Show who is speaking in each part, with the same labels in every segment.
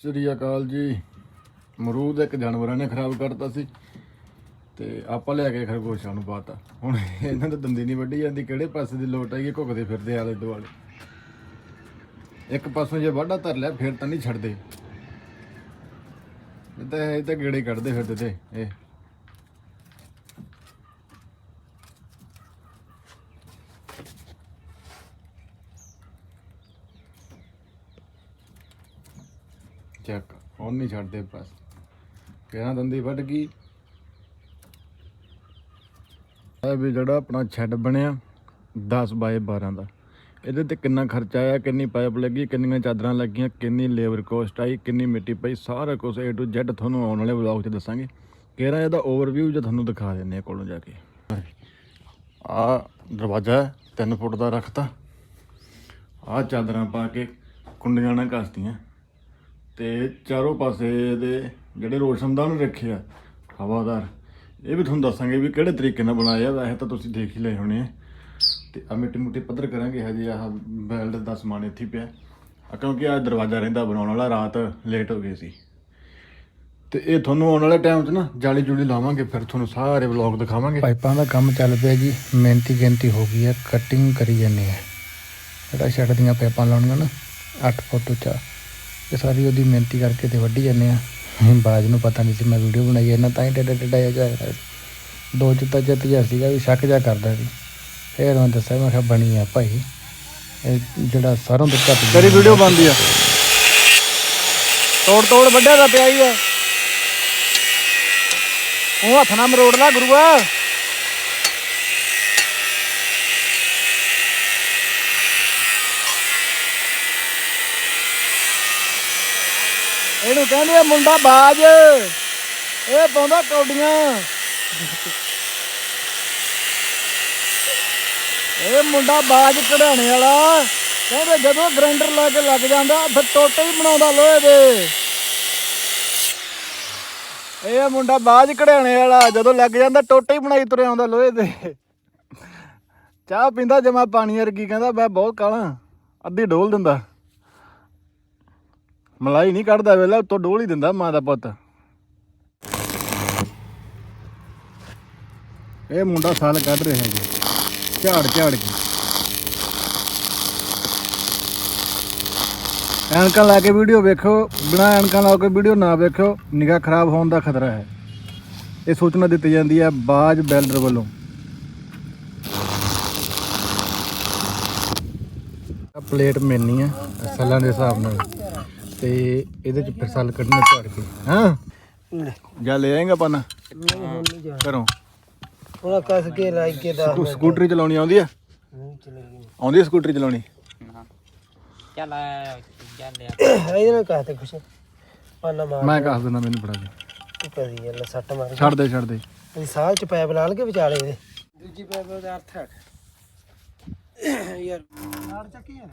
Speaker 1: ਸ੍ਰੀ ਅਕਾਲ ਜੀ। ਮਰੂਦ ਇੱਕ ਜਾਨਵਰਾਂ ਨੇ ਖਰਾਬ ਕਰਤਾ ਸੀ ਤੇ ਆਪਾਂ ਲੈ ਕੇ ਖਰਗੋਸ਼ਾਂ ਨੂੰ ਪਾਤਾ। ਹੁਣ ਇਹਨਾਂ ਦੇ ਦੰਦੀ ਨਹੀਂ ਵੱਢੀ ਜਾਂਦੀ, ਕਿਹੜੇ ਪਾਸੇ ਦੀ ਲੋਟ ਆਈ ਘੁੱਕਦੇ ਫਿਰਦੇ ਆਲੇ ਦੁਆਲੇ। ਇੱਕ ਪਾਸੋਂ ਜੇ ਵਾਢਾ ਧਰ ਲਿਆ, ਫਿਰ ਤਾਂ ਨਹੀਂ ਛੱਡਦੇ। ਇਹ ਤਾਂ ਇਹ ਤਾਂ ਗੇੜੇ ਕੱਢਦੇ ਫਿਰਦੇ ਤੇ, ਇਹ। ਚੈੱਕ, ਹੁਣ ਨਹੀਂ ਛੱਡਦੇ ਬਸ। ਕਿਹਨਾਂ ਦੰਦੀ ਵੱਢ ਗਈ? ਇਹ ਵੀ ਜਿਹੜਾ ਆਪਣਾ ਛੱਡ ਬਣਿਆ 10 ਬਾਏ 12 ਦਾ। ਇਹਦੇ ਤੇ ਕਿੰਨਾ ਖਰਚਾ ਆਇਆ, ਕਿੰਨੀ ਪਾਈਪ ਲੱਗੀ, ਕਿੰਨੀਆਂ ਚਾਦਰਾਂ ਲੱਗੀਆਂ, ਕਿੰਨੀ ਲੇਬਰ ਕੋਸਟ ਆਈ, ਕਿੰਨੀ ਮਿੱਟੀ ਪਈ, ਸਾਰਾ ਕੁਝ A to Z ਤੁਹਾਨੂੰ ਆਉਣ ਵਾਲੇ ਵਲੌਗ 'ਚ ਦੱਸਾਂਗੇ। ਕਿਹੜਾ ਇਹਦਾ ਓਵਰਵਿਊ ਜੇ ਤੁਹਾਨੂੰ ਦਿਖਾ ਦਿੰਨੇ ਆ ਕੋਲੋਂ ਜਾ ਕੇ। ਆ ਦਰਵਾਜ਼ਾ 3 ਫੁੱਟ ਦਾ ਰੱਖਤਾ। ਆ ਚਾਦਰਾਂ ਪਾ ਕੇ ਕੁੰਡੀਆਂ ਨਾਲ ਘਸਤੀਆਂ। ਤੇ ਚਾਰੋਂ ਪਾਸੇ ਦੇ ਜਿਹੜੇ ਰੋਸ਼ਨਦਾਨ ਰੱਖੇ ਆ, ਹਵਾਦਾਰ, ਇਹ ਵੀ ਤੁਹਾਨੂੰ ਦੱਸਾਂਗੇ ਵੀ ਕਿਹੜੇ ਤਰੀਕੇ ਨਾਲ ਬਣਾਇਆ ਆ ਵੈਸੇ ਤਾਂ ਤੁਸੀਂ ਦੇਖ ਹੀ ਲਏ ਹੋਣੇ ਆ। ਤੇ ਆ ਮਿੱਟੀ ਮੁੱਟੀ ਪੱਧਰ ਕਰਾਂਗੇ ਹਜੇ ਆਹ ਬੈਲਟ ਦਾ ਸਮਾਨ ਇੱਥੇ ਪਿਆ। ਆ ਕਿਉਂਕਿ ਆ ਦਰਵਾਜ਼ਾ ਰਹਿੰਦਾ ਬਣਾਉਣ ਵਾਲਾ, ਰਾਤ ਲੇਟ ਹੋ ਗਈ ਸੀ। ਤੇ ਇਹ ਤੁਹਾਨੂੰ ਆਉਣ ਵਾਲੇ ਟਾਈਮ 'ਚ ਨਾ ਜਾਲੀ ਜੁਲੀ ਲਾਵਾਂਗੇ, ਫਿਰ ਤੁਹਾਨੂੰ ਸਾਰੇ ਵਲੌਗ ਦਿਖਾਵਾਂਗੇ।
Speaker 2: ਪਾਈਪਾਂ ਦਾ ਕੰਮ ਚੱਲ ਪਿਆ ਜੀ, ਮਿਹਨਤੀ ਗਿਣਤੀ ਹੋ ਗਈ ਹੈ ਕਟਿੰਗ ਕਰੀ ਜਾਂਦੇ ਆ। ਜਿਹੜਾ ਛੱਡ ਦੀਆਂ ਪਾਈਪਾਂ ਲਾਉਣੀਆਂ ਨਾ 8 ਫੁੱਟ ਉੱਚਾ। ਇਹ ਸਾਰੀ ਉਹਦੀ ਮਿਹਨਤੀ ਕਰਕੇ ਤੇ ਵੱਢੀ ਜਾਂਦੇ ਆ। ਬਾਜ ਨੂੰ ਪਤਾ ਨਹੀਂ ਸੀ ਮੈਂ ਵੀਡੀਓ ਬਣਾਈ ਇਹਨਾਂ ਤਾਂ ਹੀ ਟੇਡਾ ਟੇਡਾ ਜਾ ਦੋ ਚਿੱਤਾ ਚਿੱਤ ਜਿਹਾ ਸੀਗਾ ਵੀ ਸ਼ੱਕ ਜਾ ਕਰਦਾ ਸੀ। ਫੇਰ ਮੈਂ ਦੱਸਿਆ ਮੈਂ ਕਿਹਾ ਬਣੀ ਆ ਭਾਈ। ਇਹ ਜਿਹੜਾ ਸਰੋਂ ਤੋਂ ਘੱਟ
Speaker 1: ਤੇਰੀ ਵੀਡੀਓ ਬਣਦੀ ਆ।
Speaker 2: ਤੋੜ ਤੋੜ ਵੱਡਿਆ ਦਾ ਪਿਆ ਹੀ ਆ। ਉਹ ਹੱਥ ਨਾਲ ਮਰੋੜ ਲਾ ਗੁਰੂਆ। ਇਹਨੂੰ ਕਹਿੰਦੇ ਆ ਮੁੰਡਾ ਬਾਜ। ਇਹ ਪਾਉਂਦਾ ਕੌਡੀਆਂ। ਇਹ ਮੁੰਡਾ ਬਾਜ ਕਢਾਣੇ ਵਾਲਾ। ਕਹਿੰਦੇ ਜਦੋਂ ਗ੍ਰਾਈਂਡਰ ਲਾ ਕੇ ਲੱਗ ਜਾਂਦਾ, ਫਿਰ ਟੋਟੇ ਹੀ ਬਣਾਉਂਦਾ ਲੋਹੇ ਦੇ। ਇਹ ਮੁੰਡਾ ਬਾਜ ਕਢਾਣੇ ਵਾਲਾ। ਜਦੋਂ ਲੱਗ ਜਾਂਦਾ, ਟੋਟੇ ਹੀ ਬਣਾਈ ਤੁਰਿਆ ਆਉਂਦਾ ਲੋਹੇ ਦੇ। ਚਾਹ ਪੀਂਦਾ ਜਮਾ ਪਾਣੀ ਵਰਗੀ, ਕਹਿੰਦਾ ਮੈਂ ਬਹੁਤ ਕਾਲਾ। ਅੱਧੀ ਡੋਲ ਦਿੰਦਾ। ਮਲਾਈ ਨਹੀਂ ਕੱਢਦਾ ਵੇਲਾ, ਉੱਤੋਂ ਡੋਲ ਹੀ ਦਿੰਦਾ ਮਾਂ ਦਾ ਪੁੱਤ।
Speaker 1: ਇਹ ਮੁੰਡਾ ਸਾਲ ਕੱਢ ਰਿਹਾ ਜੀ। ਝਾੜ ਝਾੜ ਕੇ। ਐਨਕਾਂ ਲਾ ਕੇ ਵੀਡੀਓ ਵੇਖੋ, ਬਿਨਾ ਐਨਕਾਂ ਲਾ ਕੇ ਵੀਡੀਓ ਨਾ ਵੇਖੋ, ਨਿਗਾਹ ਖਰਾਬ ਹੋਣ ਦਾ ਖਤਰਾ ਹੈ। ਇਹ ਸੂਚਨਾ ਦਿੱਤੀ ਜਾਂਦੀ ਹੈ ਬਾਜ ਬੈਲਰ ਵੱਲੋਂ।
Speaker 2: ਪਲੇਟ ਮਿਲਣੀ ਹੈ, ਸੈੱਲਾਂ ਦੇ ਹਿਸਾਬ ਨਾਲ। ਤੇ ਇਹਦੇ ਚ ਫਿਰ ਸੈੱਲ ਕੱਢਣੇ ਝਾੜ ਕੇ
Speaker 1: ਹਾਂ? ਜਾ ਲੈ ਆਏਗਾ ਪਾਣਾ ਕਰੋ
Speaker 2: ਥੋੜਾ ਕਸ ਕੇ ਲਾਈ ਕੇ ਦਾ।
Speaker 1: ਸਕੂਟਰੀ ਚਲਾਉਣੀ ਆਉਂਦੀ ਆ? ਆਉਂਦੀ ਆ ਸਕੂਟਰੀ ਚਲਾਉਣੀ?
Speaker 3: ਚੱਲ ਚੱਲ
Speaker 2: ਇਹਦੇ ਨਾਲ ਕਹਤੇ ਕੁਛ। ਪਾਣਾ ਮਾਰ
Speaker 1: ਮੈਂ ਕਹ ਦਿੰਦਾ ਮੈਨੂੰ ਫੜਾ ਦੇ।
Speaker 2: ਤੂੰ ਕਰੀ ਯਾਰ ਸੱਟ ਮਾਰ
Speaker 1: ਛੱਡ ਦੇ ਛੱਡ ਦੇ।
Speaker 2: ਅਸੀਂ ਸਾਲ ਚ ਪੈਪ ਲਾ ਲਗੇ ਵਿਚਾਲੇ ਇਹਦੇ ਦੂਜੀ ਪੈਪ ਦਾ ਅਰਥ ਹੈ। ਯਾਰ ਨਾੜ ਚੱਕੀ ਹੈ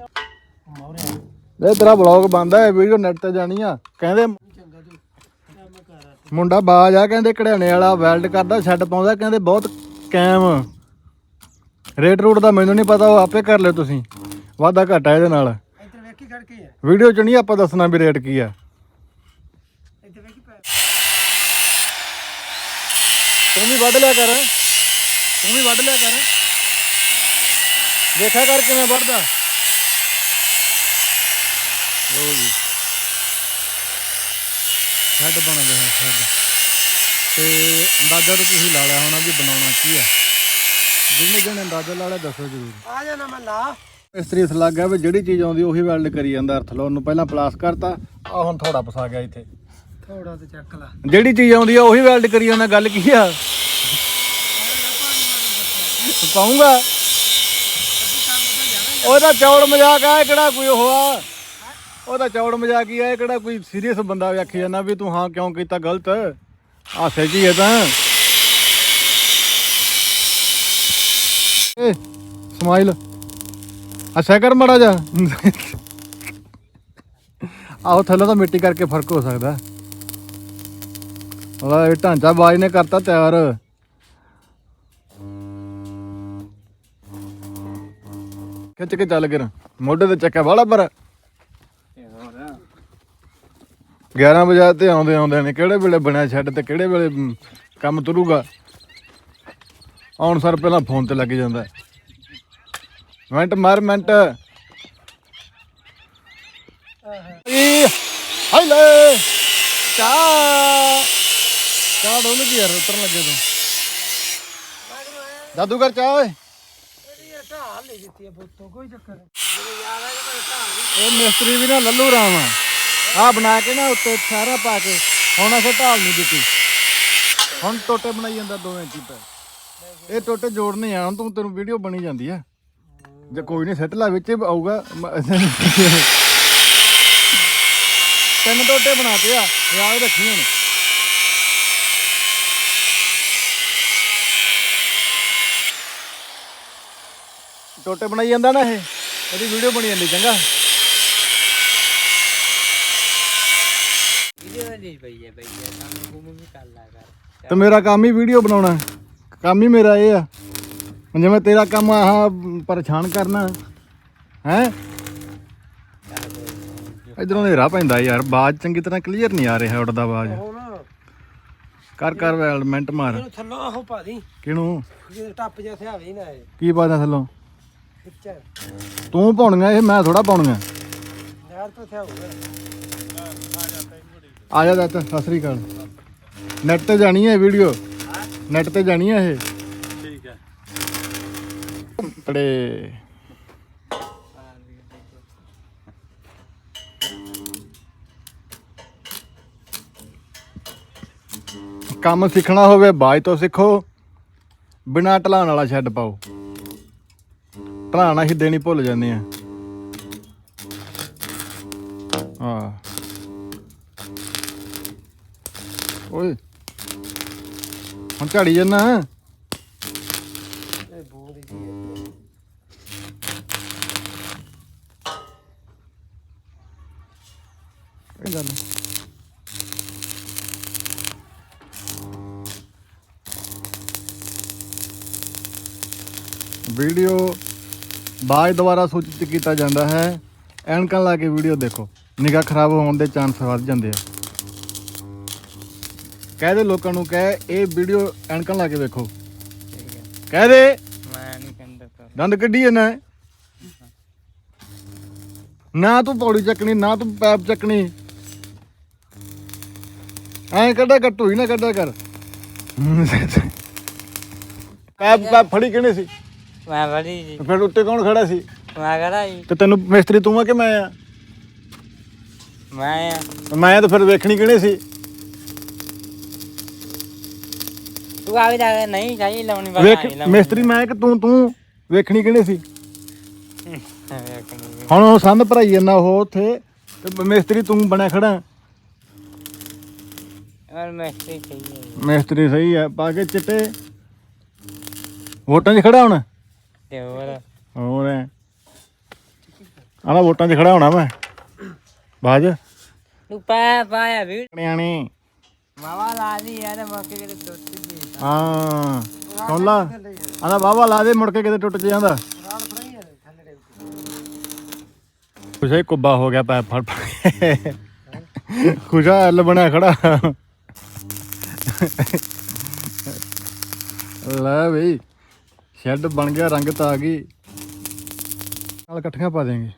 Speaker 1: ਇਹ ਤੇਰਾ ਬਲੌਗ ਬੰਦਾ ਹੈ ਵੀਡੀਓ ਨੈਟ ਤੇ ਜਾਣੀ ਆ। ਕਹਿੰਦੇ ਮੁੰਡਾ ਬਾਜ ਆ, ਕਹਿੰਦੇ ਕਢਿਆਣੇ ਵਾਲਾ ਵੈਲਡ ਕਰਦਾ ਛੱਡ ਪਾਉਂਦਾ, ਕਹਿੰਦੇ ਬਹੁਤ ਕੈਮ। ਰੇਟ ਰੂਟ ਦਾ ਮੈਨੂੰ ਨਹੀਂ ਪਤਾ, ਉਹ ਆਪੇ ਕਰ ਲਿਓ ਤੁਸੀਂ। ਵਾਧਾ ਘਾਟਾ ਇਹਦੇ ਨਾਲ।
Speaker 2: ਇੱਧਰ ਵੇਖੀ ਖੜ ਕੇ ਹੈ
Speaker 1: ਵੀਡੀਓ ਚ ਨਹੀਂ ਆਪਾਂ ਦੱਸਣਾ ਵੀ ਰੇਟ ਕੀ ਆ।
Speaker 2: ਇੱਧਰ ਵੇਖੀ ਪੈਪ
Speaker 1: ਤੂੰ ਵੀ ਵੱਢ ਲਿਆ ਕਰ। ਤੂੰ ਵੀ ਵੱਢ ਲਿਆ ਕਰ। ਦੇਖਿਆ ਕਰ ਕਿਵੇਂ ਵੱਢਦਾ। ਲੋ ਜੀ। ਛੱਡ ਬਣਦਾ ਹੈ ਛੱਡ ਤੇ ਅੰਦਾਜ਼ਾ ਤਾਂ ਤੁਸੀਂ ਲਾ ਲਿਆ ਹੋਣਾ ਵੀ ਬਣਾਉਣਾ ਕੀ ਆ ਜਿਹਨੇ ਜਿਹਨੇ ਅੰਦਾਜ਼ਾ ਲਾ ਲਿਆ ਦੱਸੋ ਜ਼ਰੂਰ।
Speaker 2: ਆ ਜਾਣਾ ਮੈਂ ਲਾ।
Speaker 1: ਮਿਸਤਰੀ ਇਸ ਲੱਗ ਗਿਆ ਵੀ ਜਿਹੜੀ ਚੀਜ਼ ਆਉਂਦੀ ਉਹੀ ਵੈਲਡ ਕਰੀ ਜਾਂਦਾ ਅਰਥ ਲਾਉਣ ਨੂੰ ਪਹਿਲਾਂ ਪਲਾਸ ਕਰਤਾ ਆ ਹੁਣ ਥੋੜਾ ਫਸਾ ਗਿਆ ਇੱਥੇ।
Speaker 2: ਥੋੜਾ ਤੇ ਚੱਕ ਲਾ।
Speaker 1: ਜਿਹੜੀ ਚੀਜ਼ ਆਉਂਦੀ ਆ ਉਹੀ ਵੈਲਡ ਕਰੀ ਜਾਂਦਾ ਗੱਲ ਕੀ ਆ? ਪਾਉਂਗਾ। ਉਹਦਾ ਚੌੜ ਮਜ਼ਾਕ ਆ ਕਿਹੜਾ ਕੋਈ ਉਹ ਆ ਉਹਦਾ ਚੌੜ ਮਜ਼ਾਕ ਹੀ ਆ, ਇਹ ਕਿਹੜਾ ਕੋਈ ਸੀਰੀਅਸ ਬੰਦਾ ਆਖੀ ਜਾਂਦਾ ਵੀ ਤੂੰ ਹਾਂ ਕਿਉਂ ਕੀਤਾ ਗਲਤ? ਆ ਸੱਚੀ ਹੈ ਤਾਂ। ਏ, ਸਮਾਈਲ। ਅੱਛਾ ਕਰ ਮੜਾ ਜਾ ਆਹੋ, ਥੱਲੇ ਤਾਂ ਮਿੱਟੀ ਕਰਕੇ ਫ਼ਰਕ ਹੋ ਸਕਦਾ। ਉਹਦਾ ਇਹ ਢਾਂਚਾ ਬਾਜ ਨੇ ਕਰਤਾ ਤਿਆਰ। ਖਿੱਚ ਕੇ ਚੱਲ ਕੇ ਮੋਢੇ ਤੇ ਚੱਕਾ ਵਾਲਾ ਪਰ। 11 ਵਜੇ ਤੇ ਆਉਂਦੇ ਆਉਂਦੇ ਨੇ ਕਿਹੜੇ ਵੇਲੇ ਬਣਿਆ ਛੱਡ ਤੇ ਕਿਹੜੇ ਵੇਲੇ ਮ, ਕੰਮ ਤੁਰੂਗਾ? ਆਉਣ ਸਰ ਪਹਿਲਾਂ ਫੋਨ ਤੇ ਲੱਗ ਜਾਂਦਾ। ਹੈ। ਮਿੰਟ ਮਾਰ ਮਿੰਟ। ਈ ਹਾਈ ਲੈ। ਚਾ। ਚਾ ਡੋਲ ਕੀ ਯਾਰ ਉਤਰਨ ਲੱਗੇ ਤੂੰ। ਜਾਦੂਗਰ ਚਾਹ ਓਏ। ਇਹ ਮਿਸਤਰੀ ਵੀ ਨਾ ਲੱਲੂ ਰਾਮ ਆ। ਆਹ ਬਣਾ ਕੇ ਨਾ ਉੱਤੇ ਸਾਰਾ ਪਾ ਕੇ, ਹੁਣ ਅਸਾਂ ਢਾਲ ਨਹੀਂ ਦਿੱਤੀ। ਹੁਣ ਟੋਟੇ ਬਣਾਈ ਜਾਂਦਾ 2 ਇੰਚੀ ਪੈ ਇਹ ਟੋਟੇ ਜੋੜਨੇ ਆ ਹੁਣ ਤੂੰ ਤੈਨੂੰ ਵੀਡੀਓ ਬਣੀ ਜਾਂਦੀ ਆ। ਜੇ ਕੋਈ ਨਹੀਂ ਸੈੱਟ ਲਾ ਵਿੱਚ ਆਊਗਾ। ਤਿੰਨ ਟੋਟੇ ਬਣਾਤੇ ਆ ਯਾਦ ਰੱਖੀ ਹੁਣ ਟੋਟੇ ਬਣਾਈ ਜਾਂਦਾ ਨਾ ਇਹ। ਇਹਦੀ ਵੀਡੀਓ ਬਣੀ ਜਾਂਦੀ, ਚੰਗਾ।
Speaker 3: ਪਈ ਹੈ ਹੈ। ਵੀ ਕਰ ਲਾ ਕਰ।
Speaker 1: ਤੇ ਮੇਰਾ ਕੰਮ ਹੀ ਵੀਡੀਓ ਬਣਾਉਣਾ ਕੰਮ ਹੀ ਮੇਰਾ ਇਹ ਆ ਹੁਣ ਜਿਵੇਂ ਤੇਰਾ ਕੰਮ ਆਹ ਪਰੇਸ਼ਾਨ ਕਰਨਾ ਹੈ। ਇਧਰੋਂ ਹਨੇਰਾ ਪੈਂਦਾ ਯਾਰ। ਬਾਜ ਚੰਗੀ ਤਰ੍ਹਾਂ ਕਲੀਅਰ ਨਹੀਂ ਆ ਰਿਹਾ ਉੱਡਦਾ ਬਾਜ ਕਰ ਕਰ ਵੈਲਮੈਂਟ ਮਾਰ।
Speaker 4: ਥੱਲੋਂ ਆਹੋ ਪਾ ਦੀ।
Speaker 1: ਕਿਹਨੂੰ?
Speaker 4: ਜੇ ਟੱਪ ਜਿਹਾ ਥਿਆਵੇ ਨਾ ਇਹ।
Speaker 1: ਕੀ ਬਾਜਾਂ ਥੱਲੋਂ? ਤੂੰ ਪਾਉਣੀਆਂ ਇਹ ਮੈਂ ਥੋੜਾ ਪਾਉਣੀਆਂ।
Speaker 4: ਤੋਂ
Speaker 1: ਆ ਜਾ ਚਾਚਾ ਸਤਿ ਸ੍ਰੀ ਅਕਾਲ। ਨੈਟ ਤੇ ਜਾਣੀ ਹੈ ਵੀਡੀਓ ਨੈਟ ਤੇ ਜਾਣੀ ਹੈ ਇਹ? ਠੀਕ ਹੈ। ਤੜੇ। ਕੰਮ ਸਿੱਖਣਾ ਹੋਵੇ ਬਾਜ ਤੋਂ ਸਿੱਖੋ। ਬਿਨਾ ਢਲਾਣ ਵਾਲਾ ਛੱਡ ਪਾਓ। ਢਲਾਣ ਅਸੀਂ ਦੇਣੀ ਭੁੱਲ ਜਾਂਦੇ ਆ। ਹਾਂ। ਓਏ। ਹੁਣ ਝਾੜੀ ਜੰਨਾ।
Speaker 4: ਇਹ ਬੂੰਦ ਜੀ ਹੈ।
Speaker 1: ਗੱਲ। ਵੀਡੀਓ ਬਾਅਦ ਦੁਬਾਰਾ ਸੂਚਿਤ ਕੀਤਾ ਜਾਂਦਾ ਹੈ। ਐਨਕਾਂ ਲਾ ਕੇ ਵੀਡੀਓ ਦੇਖੋ। ਨਿਗਾਹ ਖਰਾਬ ਹੋਣ ਦੇ ਚਾਂਸ ਵੱਧ ਜਾਂਦੇ ਆ। ਕਹਿ ਦੇ ਲੋਕਾਂ ਨੂੰ ਕਹਿ ਇਹ ਵੀਡੀਓ ਐਨਕਾਂ ਲਾ ਕੇ ਵੇਖੋ।
Speaker 3: ਠੀਕ ਹੈ।
Speaker 1: ਕਹਿ ਦੇ।
Speaker 3: ਮੈਂ ਨਹੀਂ ਕਹਿੰਦਾ ਕਰ
Speaker 1: ਦੰਦ ਕੱਢੀ ਨਾ। ਤੂੰ ਪੌੜੀ ਚੱਕਣੀ ਨਾ ਤੂੰ ਪੈਪ ਚੱਕਣੀ। ਐਂ ਕੱਢਿਆ ਕਰ ਢੂਈ ਨਾ ਕੱਢਿਆ ਕਰ। ਪੈਪ ਪੈਪ ਫੜੀ ਕਿਹਨੇ ਸੀ?
Speaker 3: ਮੈਂ ਬੜੀ ਜੀ।
Speaker 1: ਫਿਰ ਉੱਤੇ ਕੌਣ ਖੜਾ ਸੀ?
Speaker 3: ਮੈਂ ਕਹਦਾ ਜੀ।
Speaker 1: ਤੇ ਤੈਨੂੰ ਮਿਸਤਰੀ ਤੂੰ ਆ ਕਿ ਮੈਂ ਆ?
Speaker 3: ਮੈਂ ਆ।
Speaker 1: ਮੈਂ ਤਾਂ ਫਿਰ ਵੇਖਣੀ ਕਿਹਨੇ ਸੀ?
Speaker 3: ਤੂੰ ਆ ਵੀ ਜਾ ਨਹੀਂ ਚਾਹੀ ਲਾਉਣੀ ਬਸ
Speaker 1: ਵੇਖ ਮਿਸਤਰੀ ਮੈਂ ਕਿ ਤੂੰ ਤੂੰ ਵੇਖਣੀ ਕਿਹਨੇ ਸੀ? ਹੁਣ ਉਹ ਸੰਦ ਭਰਾਈ ਜਾਂਦਾ ਉਹ ਉੱਥੇ ਤੇ ਮਿਸਤਰੀ ਤੂੰ ਬਣਿਆ ਖੜਾ।
Speaker 3: ਔਰ
Speaker 1: ਮਿਸਤਰੀ ਸਹੀ ਆ ਪਾ ਕੇ ਚਿੱਟੇ। ਵੋਟਾਂ 'ਚ ਖੜਾ ਹੋਣਾ?
Speaker 3: ਤੇ ਹੋਰ?
Speaker 1: ਹੋਰ ਆਲਾ ਵੋਟਾਂ 'ਚ ਖੜਾ ਹੋਣਾ ਮੈਂ। ਬਾਜ।
Speaker 3: ਤੂੰ ਪਾ ਪਾਇਆ ਵੀ।
Speaker 1: ਨਿਆਣੇ।
Speaker 3: ਮਾਵਾ ਲਾ ਦੀ ਯਾਰ ਮੌਕੇ ਕਿਤੇ ਟੁੱਟ
Speaker 1: ਹਾਂ। ਸੁਣ ਲਾ। ਆਂਦਾ ਬਾਬਾ ਲਾ ਦੇ ਮੁੜ ਕੇ ਕਿਤੇ ਟੁੱਟ ਜਾਂਦਾ ਖੁਸ਼ਾ ਕੁੱਬਾ ਹੋ ਗਿਆ ਪੈਪ ਫੜ ਫੜ। ਖੁਸ਼ਾ ਐਲ ਬਣਿਆ ਖੜਾ। ਲੈ ਬਈ ਸ਼ੈੱਡ ਬਣ ਗਿਆ ਰੰਗਤ ਆ ਗਈ। ਨਾਲ ਇਕੱਠੀਆਂ ਪਾ ਦੇਂਗੇ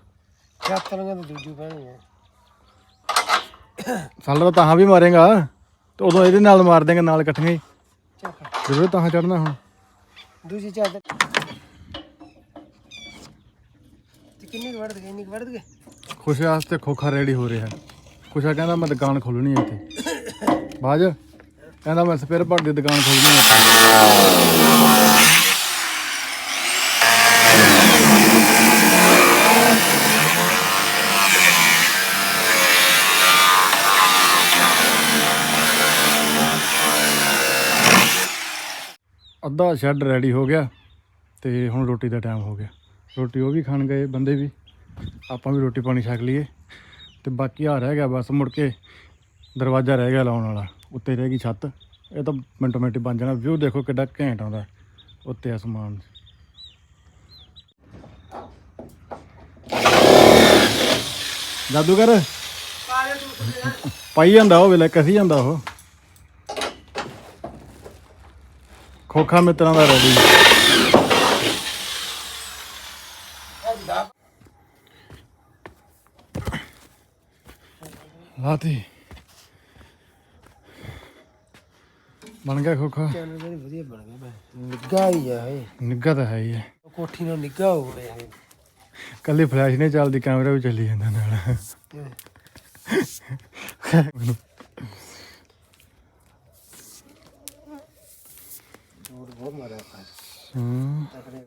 Speaker 4: ਚਾਤਰੀਆਂ ਦੀ ਦੂਜੀ ਪੈਣੀ ਹੈ
Speaker 1: ਸਾਲਾ ਤਾਂ ਤਾਹਾਂ ਵੀ ਮਾਰੇਗਾ ਤੇ ਉਦੋਂ ਇਹਦੇ ਨਾਲ ਮਾਰ ਦੇਂਗੇ ਨਾਲ ਇਕੱਠੀਆਂ ਹੀ। ਜਦੋਂ ਤਾਹਾਂ ਚੜਨਾ ਹੁਣ।
Speaker 4: ਦੂਜੀ ਚਾਦਰ। ਤੇ ਕਿੰਨੀ ਵੜਦ ਗਈ ਇੰਨੀ ਵੜਦ ਗਏ
Speaker 1: ਖੁਸ਼ੀ ਵਾਸਤੇ ਖੋਖਾ ਰੈਡੀ ਹੋ ਰਿਹਾ। ਖੁਸ਼ਾ ਕਹਿੰਦਾ ਮੈਂ ਦੁਕਾਨ ਖੋਲਣੀ ਹੈ ਇੱਥੇ। ਬਾਜ ਕਹਿੰਦਾ ਮੈਂ ਸਪੇਅਰ ਪਾਰਟ ਦੀ ਦੁਕਾਨ ਖੋਲਣੀ ਹੈ ਅੱਧਾ ਸ਼ੈੱਡ ਰੈਡੀ ਹੋ ਗਿਆ ਤੇ ਹੁਣ ਰੋਟੀ ਦਾ ਟਾਈਮ ਹੋ ਗਿਆ। ਰੋਟੀ ਉਹ ਵੀ ਖਾਣ ਗਏ ਬੰਦੇ ਵੀ। ਆਪਾਂ ਵੀ ਰੋਟੀ ਪਾਣੀ ਛਕ ਲਈਏ। ਤੇ ਬਾਕੀ ਆ ਰਹਿ ਗਿਆ ਬਸ, ਮੁੜ ਕੇ ਦਰਵਾਜ਼ਾ ਰਹਿ ਗਿਆ ਲਾਉਣ ਵਾਲਾ, ਉੱਤੇ ਰਹਿ ਗਈ ਛੱਤ। ਇਹ ਤਾਂ ਮਿੰਟੋ ਮਿੰਟ ਬਣ ਜਾਣਾ। ਵਿਊ ਦੇਖੋ ਕਿੱਡਾ ਘੈਂਟ ਆਉਂਦਾ ਉੱਤੇ ਅਸਮਾਨ ਜਾਦੂਗਰ? ਪਾਈ ਜਾਂਦਾ ਉਹ ਵੇਲੇ, ਕਸੀ ਜਾਂਦਾ ਉਹ। ਖੋਖਾ ਮਿੱਤਰਾਂ ਦਾ ਰੈਡੀ। ਲਾਤੀ। ਬਣ ਗਿਆ ਖੋਖਾ।
Speaker 4: ਚੈਨਲ ਬੜੀ ਵਧੀਆ ਬਣ ਗਿਆ ਮੈਂ ਨਿੱਗਾ ਹੀ ਆ ਇਹ।
Speaker 1: ਨਿੱਗਾ ਤਾਂ ਹੈ ਹੀ ਹੈ।
Speaker 4: ਕੋਠੀ ਨਾਲ ਨਿੱਗਾ ਹੋ ਗਿਆ ਇਹ।
Speaker 1: ਕੱਲੀ ਫਲੈਸ਼ ਨਹੀਂ ਚੱਲਦੀ ਕੈਮਰਾ ਵੀ ਚੱਲੀ ਜਾਂਦਾ ਨਾਲ।
Speaker 4: ਝੂਠ ਬਹੁਤ ਮਾਰਿਆ ਆਪਾਂ
Speaker 1: ਹੂੰ
Speaker 4: ਤਕੜੇ